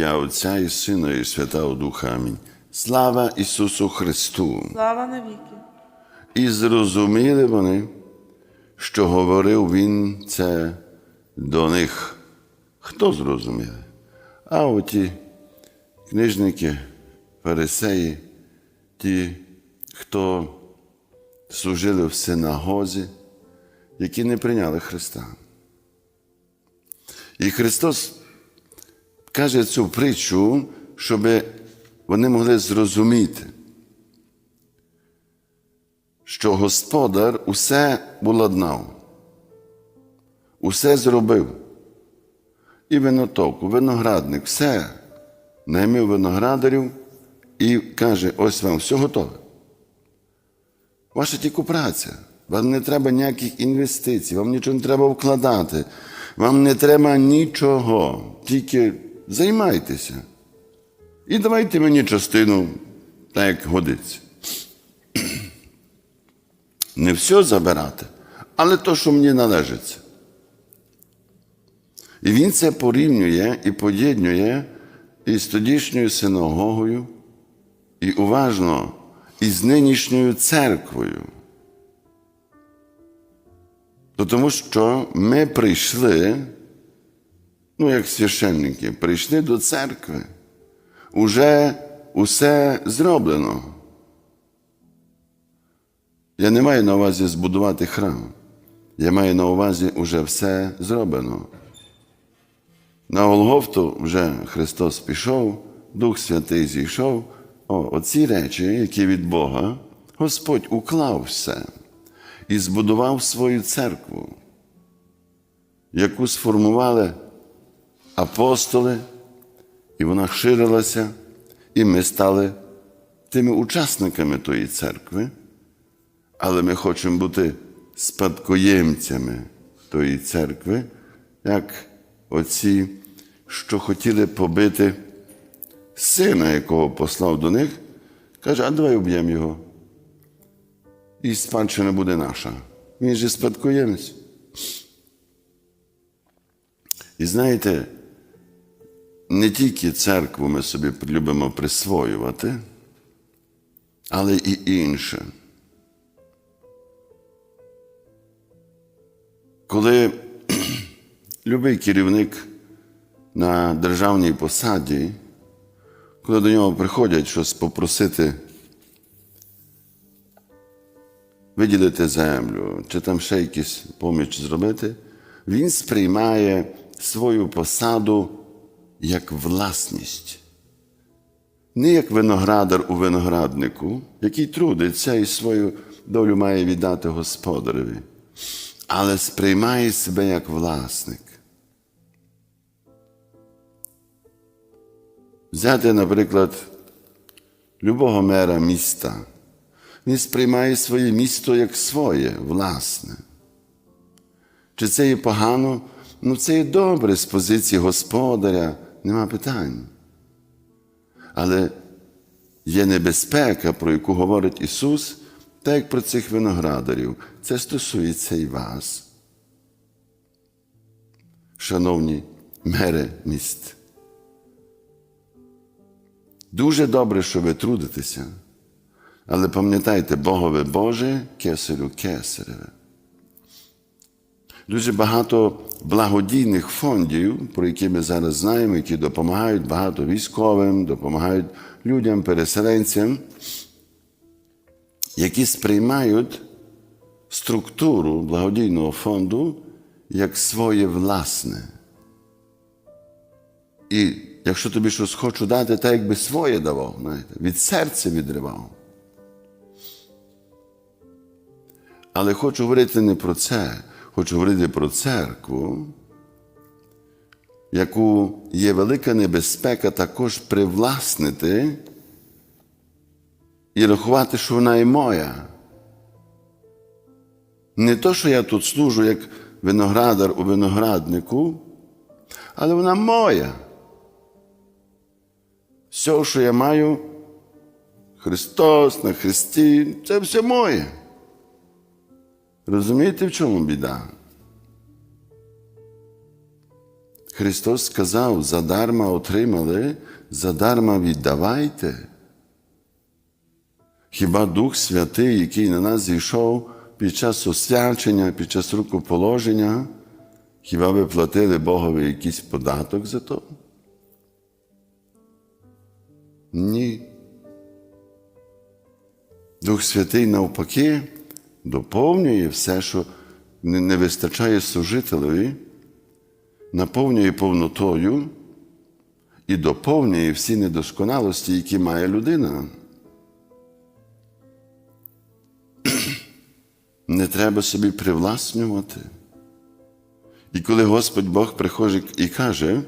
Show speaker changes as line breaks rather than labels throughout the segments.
ім'я Отця і Сина, і Святого Духа. Амінь. Слава Ісусу Христу!
Слава навіки.
І зрозуміли вони, що говорив Він це до них. Хто зрозуміли? А оті книжники, фарисеї, ті, хто служили в синагозі, які не прийняли Христа. І Христос каже цю притчу, щоб вони могли зрозуміти, що Господар усе уладнав, усе зробив. І винотоку, виноградник, все наймив виноградарів і каже: ось вам все готове. Ваша тільки праця. Вам не треба ніяких інвестицій, вам нічого не треба вкладати, вам не треба нічого. Тільки займайтеся. І давайте мені частину, так як годиться. Не все забирати, але то, що мені належиться. І він це порівнює і поєднує із тодішньою синагогою, і уважно із нинішньою церквою. То Тому що ми прийшли, ну, як священники, прийшли до церкви. Уже усе зроблено. Я не маю на увазі збудувати храм. Я маю на увазі уже все зроблено. На Голгофту вже Христос пішов, Дух Святий зійшов. О, оці речі, які від Бога, Господь уклав все і збудував свою церкву, яку сформували апостоли, і вона ширилася, і ми стали тими учасниками тої церкви, але ми хочемо бути спадкоємцями тої церкви, як оці, що хотіли побити сина, якого послав до них, каже, а давай уб'ємо його. І спадщина буде наша. Він же спадкоємець. І знаєте, не тільки церкву ми собі любимо присвоювати, але і інше. Коли любий керівник на державній посаді, коли до нього приходять щось попросити виділити землю, чи там ще якісь поміч зробити, він сприймає свою посаду як власність. Не як виноградар у винограднику, який трудиться і свою долю має віддати господареві, але сприймає себе як власник. Взяти, наприклад, любого мера міста. Він сприймає своє місто як своє, власне. Чи це є погано? Ну, це є добре з позиції господаря, нема питань. Але є небезпека, про яку говорить Ісус, так як про цих виноградарів. Це стосується і вас. Шановні мери міст. Дуже добре, що ви трудитеся, але пам'ятайте, Богове Боже, кесарю кесареве. Дуже багато благодійних фондів, про які ми зараз знаємо, які допомагають багато військовим, допомагають людям, переселенцям, які сприймають структуру благодійного фонду як своє власне. І якщо тобі щось хочу дати, так якби своє давав, знаєте, від серця відривав. Але хочу говорити не про це, хочу говорити про церкву, яку є велика небезпека також привласнити і рахувати, що вона і моя. Не то, що я тут служу як виноградар у винограднику, але вона моя. Все, що я маю, Христос на Христі, це все моє. Розумієте, в чому біда? Христос сказав, задарма отримали, задарма віддавайте. Хіба Дух Святий, який на нас зійшов під час освячення, під час рукоположення, хіба ви платили Богові якийсь податок за то? Ні. Дух Святий навпаки доповнює все, що не вистачає служителеві, наповнює повнотою і доповнює всі недосконалості, які має людина. Не треба собі привласнювати. І коли Господь Бог приходить і каже,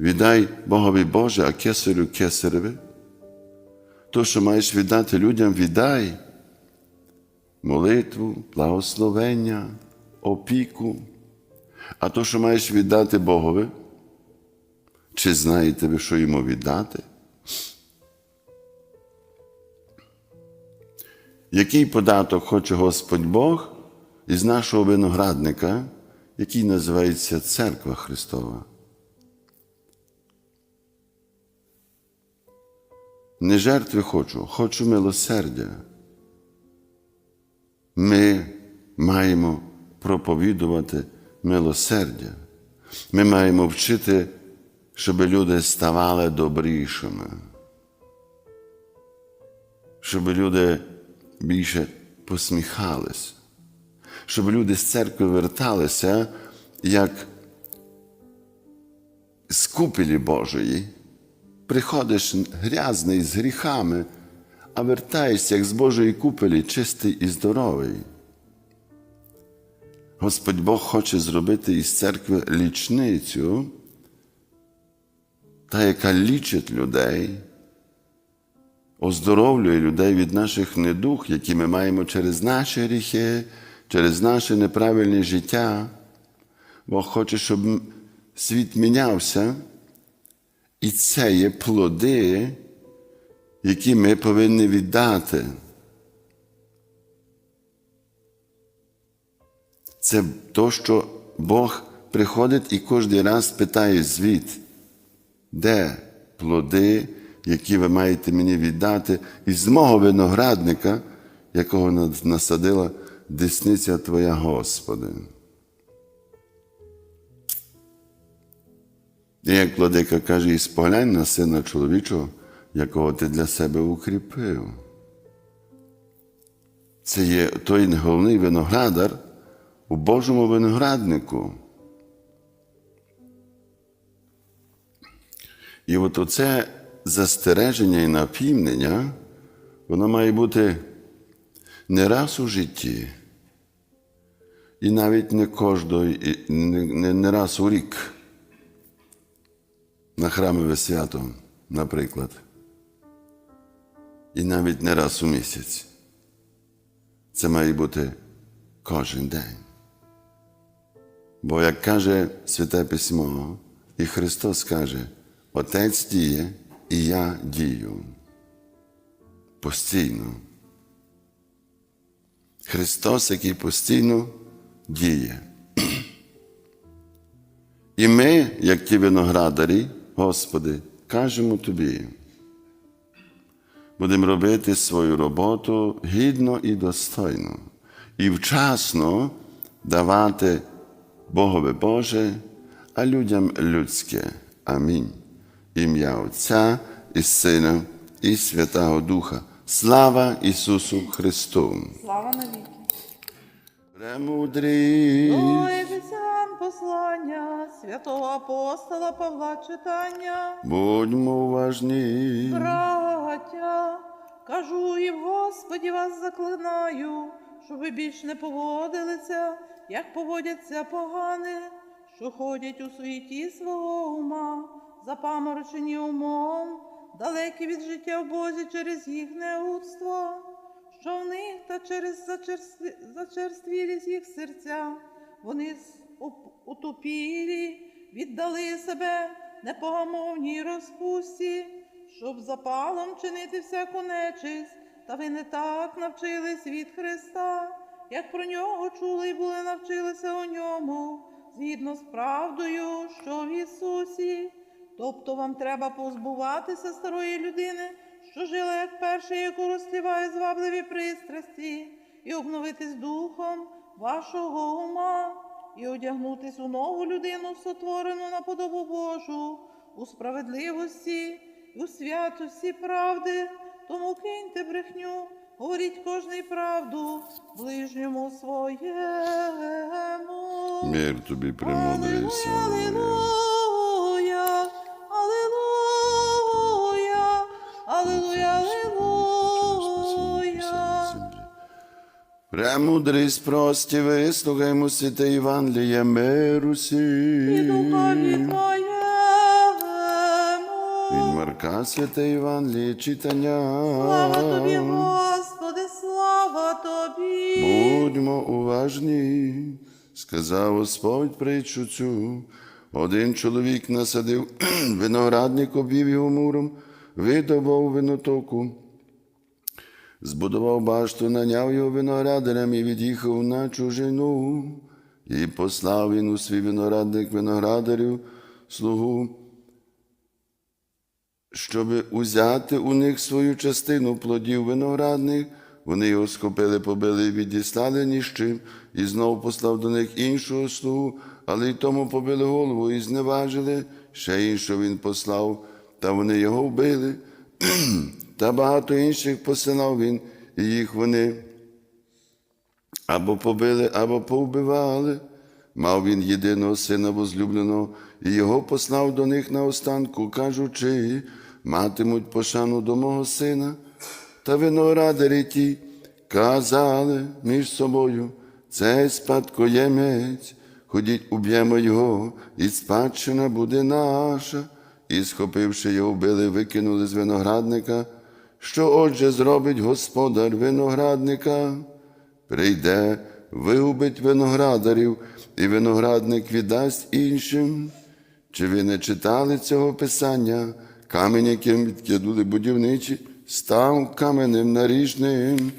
віддай Богові Боже, а кесарю кесареві, то, що маєш віддати людям, віддай молитву, благословення, опіку. А то, що маєш віддати Богові, чи знаєте ви, що йому віддати? Який податок хоче Господь Бог із нашого виноградника, який називається Церква Христова? Не жертви хочу, хочу милосердя. Ми маємо проповідувати милосердя. Ми маємо вчити, щоб люди ставали добрішими, щоб люди більше посміхалися, щоб люди з церкви верталися як з Божої. Приходиш грязний з гріхами, а вертаєшся як з Божої купелі, чистий і здоровий. Господь Бог хоче зробити із церкви лічницю, та, яка лічить людей, оздоровлює людей від наших недух, які ми маємо через наші гріхи, через наше неправильне життя. Бог хоче, щоб світ мінявся. І це є плоди, які ми повинні віддати. Це то, що Бог приходить і кожен раз питає звіт, де плоди, які ви маєте мені віддати, із мого виноградника, якого насадила десниця Твоя Господи. І як владика каже, і споглянь на сина чоловічого, якого ти для себе укріпив. Це є той головний виноградар у Божому винограднику. І от оце застереження і напівнення, воно має бути не раз у житті, і навіть не кожного, не, не, не раз у рік на храмове свято, наприклад, і навіть не раз у місяць. Це має бути кожен день. Бо, як каже Святе Письмо, і Христос каже, Отець діє, і я дію. Постійно. Христос, який постійно діє. І ми, як ті виноградарі, Господи, кажемо Тобі, будемо робити свою роботу гідно і достойно, і вчасно давати Богове Боже, а людям людське. Амінь. Ім'я Отця і Сина, і Святого Духа. Слава Ісусу Христу!
Слава навіки.
Премудрий!
Послання святого апостола Павла читання.
Будьмо уважні.
Браття, кажу і в Господі вас заклинаю, щоб ви більш не поводилися, як поводяться погани, що ходять у суєті свого ума, запаморочені умом, далекі від життя в Бозі через їх неудство, що в них та через зачерстві... зачерствілість їх серця, вони утопілі, віддали себе непогамовній розпусті, щоб запалом чинити всяку нечисть, та ви не так навчились від Христа, як про нього чули і були навчилися у ньому, згідно з правдою, що в Ісусі. Тобто вам треба позбуватися старої людини, що жила як перша, яку розсліває звабливі пристрасті, і обновитись духом вашого ума, і одягнутись у нову людину, сотворену на подобу Божу, у справедливості, у святості правди, тому киньте брехню, говоріть кожний правду ближньому своєму.
Мир тобі примудрий,
Алілуя,
Премудрість прості, вислухаймо святе Євангеліє миру
І
Від. Марка святе Євангеліє читання.
Слава тобі, Господи, слава тобі.
Будьмо уважні, сказав Господь притчу цю. Один чоловік насадив виноградник, обвів його муром, видобав винотоку, збудував башту, наняв його виноградарем і від'їхав на чужину. І послав він у свій виноградник виноградарів слугу, щоб узяти у них свою частину плодів виноградних, вони його схопили, побили і відіслали чим, і знов послав до них іншого слугу, але й тому побили голову і зневажили, ще іншого він послав, та вони його вбили. Та багато інших посилав він, і їх вони або побили, або повбивали. Мав він єдиного сина возлюбленого, і його послав до них на останку, кажучи, матимуть пошану до мого сина. Та виноградарі ті казали між собою, це спадкоємець, ходіть, уб'ємо його, і спадщина буде наша. І, схопивши його, вбили, викинули з виноградника. Що отже зробить господар виноградника? Прийде, вигубить виноградарів, і виноградник віддасть іншим. Чи ви не читали цього писання? Камінь, яким відкинули будівничі, став каменем наріжним.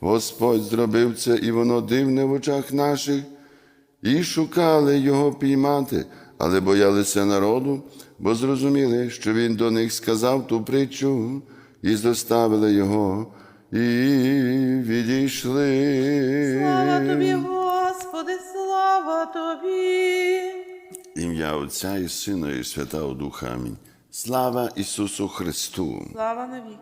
Господь зробив це, і воно дивне в очах наших, і шукали його піймати, але боялися народу, бо зрозуміли, що він до них сказав ту притчу, і зоставили його, і відійшли.
Слава тобі, Господи, слава тобі.
Ім'я Отця і Сина, і Святого Духа. Амінь. Слава Ісусу Христу!
Слава навіки.